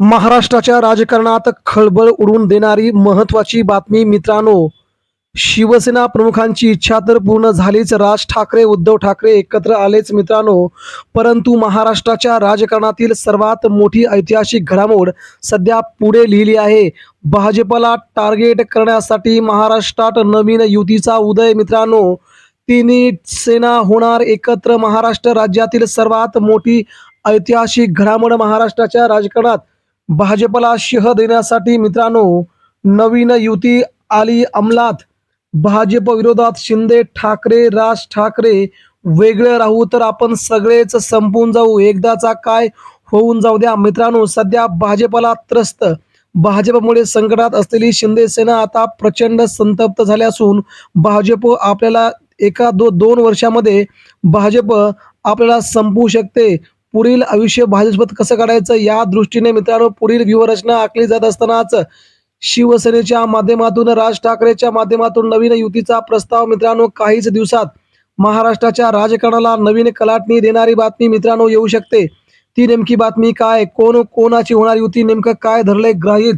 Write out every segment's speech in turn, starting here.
महाराष्ट्राच्या राजकारणात खळबळ उडवून देणारी महत्वाची बातमी मित्रांनो शिवसेना प्रमुखांची इच्छा तर पूर्ण झालीच राज ठाकरे उद्धव ठाकरे एकत्र आलेच मित्रांनो. परंतु महाराष्ट्राच्या राजकारणातील सर्वात मोठी ऐतिहासिक घडामोड सध्या पुढे लिहिली आहे. भाजपला टार्गेट करण्यासाठी महाराष्ट्रात नवीन युतीचा उदय मित्रांनो. तिन्ही सेना होणार एकत्र महाराष्ट्र राज्यातील सर्वात मोठी ऐतिहासिक घडामोड महाराष्ट्राच्या राजकारणात. भाजपला शह देण्यासाठी मित्रांनो नवीन युती आली अंमलात. भाजप विरोधात शिंदे ठाकरे राज ठाकरे वेगळे राहू तर आपण सगळेच संपून जाऊ. एकदाचा काय होऊन जाऊ द्या. मित्रांनो सध्या भाजपला त्रस्त. भाजपमुळे संकटात असलेली शिंदे सेना आता प्रचंड संतप्त झाली असून भाजप आपल्याला एका दो दोन वर्षामध्ये भाजप आपल्याला संपवू शकते. पुढील आयुष्य भाजपत कसं काढायचं? या दृष्टीने मित्रांनो पुढील व्यूहरचना आखली जात असतानाच शिवसेनेच्या माध्यमातून राज ठाकरेच्या माध्यमातून नवीन युतीचा प्रस्ताव मित्रांनो काहीच दिवसात महाराष्ट्राच्या राजकारणाला नवीन कलाटणी देणारी बातमी मित्रांनो येऊ शकते. ती नेमकी बातमी काय? कोण कोणाची होणार युती? नेमकं काय धरले ग्राहित?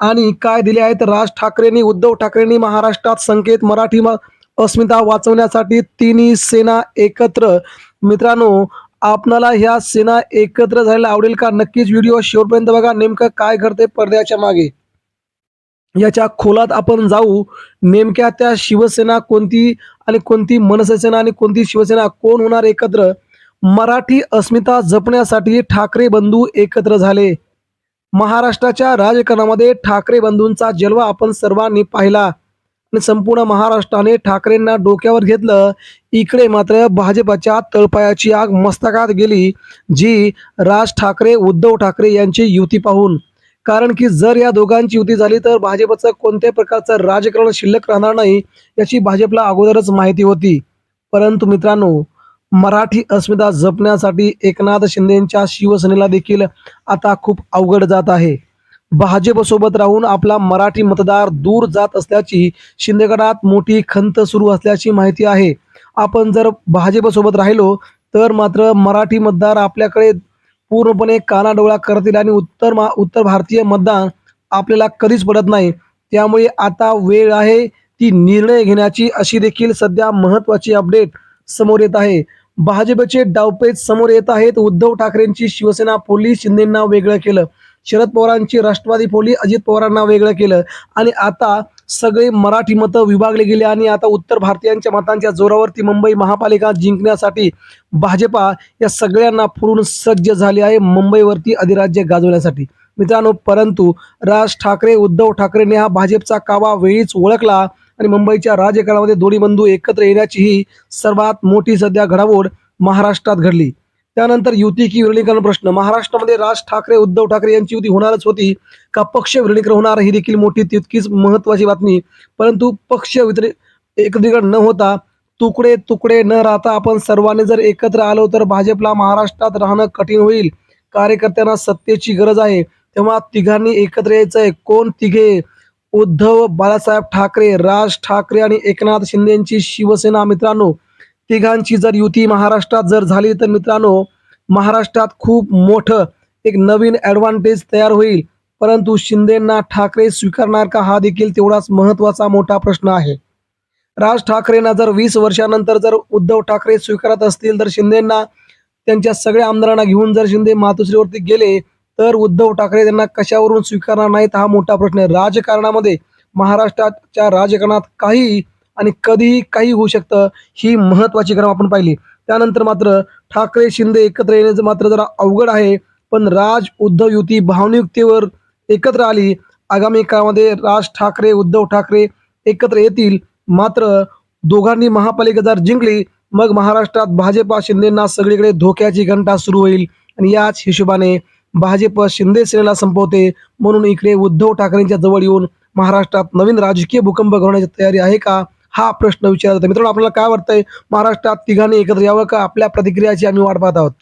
आणि काय दिले आहेत राज ठाकरेंनी उद्धव ठाकरेंनी महाराष्ट्रात संकेत मराठी अस्मिता वाचवण्यासाठी तिन्ही सेना एकत्र? मित्रांनो आपणाला ह्या सेना एकत्र झालेला आवडेल का? नक्कीच व्हिडिओ शेवटपर्यंत बघा. नेमकं काय घडते पडद्याच्या मागे. याच्या खोलात आपण जाऊ. नेमक्या त्या शिवसेना कोणती आणि कोणती मनसेना आणि कोणती शिवसेना कोण होणार एकत्र? मराठी अस्मिता जपण्यासाठी ठाकरे बंधू एकत्र झाले. महाराष्ट्राच्या राजकारणामध्ये ठाकरे बंधूंचा जलवा आपण सर्वांनी पाहिला. आणि संपूर्ण महाराष्ट्राने ठाकरेंना डोक्यावर घेतलं. इकडे मात्र भाजपच्या तळपायाची आग मस्तकात गेली जी राज ठाकरे उद्धव ठाकरे यांची युती पाहून. कारण की जर या दोघांची युती झाली तर भाजपचं कोणत्याही प्रकारचं राजकारण शिल्लक राहणार नाही याची भाजपला अगोदरच माहिती होती. परंतु मित्रांनो मराठी अस्मिता जपण्यासाठी एकनाथ शिंदेच्या शिवसेनेला देखील आता खूप अवघड जात आहे. भाजपसोबत राहून आपला मराठी मतदार दूर जात असल्याची शिंदेगडात मोठी खंत सुरू असल्याची माहिती आहे. आपण जर भाजपसोबत राहिलो तर मात्र मराठी मतदार आपल्याकडे पूर्णपणे कानाडोळा करतील आणि उत्तर मा उत्तर भारतीय मतदान आपल्याला कधीच पडत नाही. त्यामुळे आता वेळ आहे ती निर्णय घेण्याची अशी देखील सध्या महत्त्वाची अपडेट समोर येत आहे. भाजपचे डावपेच समोर येत आहेत. उद्धव ठाकरेंची शिवसेना पोलीस शिंदेंना वेगळं केलं. शरद पवारांची राष्ट्रवादी फोली अजित पवारांना वेगळं केलं. आणि आता सगळे मराठी मतं विभागले गेले आणि आता उत्तर भारतीयांच्या मतांच्या जोरावरती मुंबई महापालिका जिंकण्यासाठी भाजपा या सगळ्यांना फुडून सज्ज झाले आहे मुंबईवरती अधिराज्य गाजवण्यासाठी. मित्रांनो परंतु राज ठाकरे उद्धव ठाकरेंनी हा भाजपचा कावा वेळीच ओळखला आणि मुंबईच्या राजकारणामध्ये दोन्ही बंधू एकत्र येण्याची ही सर्वात मोठी सध्या घडामोड महाराष्ट्रात घडली. त्यानंतर युती की विलिनीकरण प्रश्न. महाराष्ट्रामध्ये राज ठाकरे उद्धव ठाकरे यांची युती होणारच होती. का पक्ष विलिनीकरण होणार ही देखील मोठी तितकीच महत्वाची बातमी. परंतु पक्ष वितरी एकत्रीकरण न होता तुकडे तुकडे न राहता आपण सर्वांनी जर एकत्र आलो तर भाजपला महाराष्ट्रात राहणं कठीण होईल. कार्यकर्त्यांना सत्तेची गरज आहे. तेव्हा तिघांनी एकत्र यायचंय. कोण तिघे? उद्धव बाळासाहेब ठाकरे राज ठाकरे आणि एकनाथ शिंदेची शिवसेना. मित्रांनो तिघांची जर युती महाराष्ट्रात जर झाली तर मित्रांनो महाराष्ट्रात खूप मोठं एक नवीन ॲडव्हान्टेज तयार होईल. परंतु शिंदेंना ठाकरे स्वीकारणार का हा देखील तेवढाच महत्त्वाचा मोठा प्रश्न आहे. राज ठाकरेंना जर वीस वर्षानंतर जर उद्धव ठाकरे स्वीकारत असतील तर शिंदेंना त्यांच्या सगळ्या आमदारांना घेऊन जर शिंदे मातोश्रीवरती गेले तर उद्धव ठाकरे त्यांना कशावरून स्वीकारणार नाहीत हा मोठा प्रश्न आहे. राजकारणामध्ये महाराष्ट्राच्या राजकारणात काही आणि कधीही काही होऊ शकतं ही महत्वाची क्रम आपण पाहिली. त्यानंतर मात्र ठाकरे शिंदे एकत्र येण्याचं मात्र जरा अवघड आहे. पण राज उद्धव युती भावनिकतेवर एकत्र आली. आगामी काळामध्ये राज ठाकरे उद्धव ठाकरे एकत्र येतील. मात्र दोघांनी महापालिका जर जिंकली मग महाराष्ट्रात भाजपा शिंदेना सगळीकडे धोक्याची घंटा सुरू होईल. आणि याच हिशोबाने भाजप शिंदे सेनेला संपवते. म्हणून इकडे उद्धव ठाकरेंच्या जवळ येऊन महाराष्ट्रात नवीन राजकीय भूकंप घडवण्याची तयारी आहे का? हा प्रश्न विचारला जातो मित्रांनो आपल्याला काय वाटतंय? महाराष्ट्रात तिघांनी एकत्र यावं का? आपल्या प्रतिक्रियाची आम्ही वाट पाहत आहोत.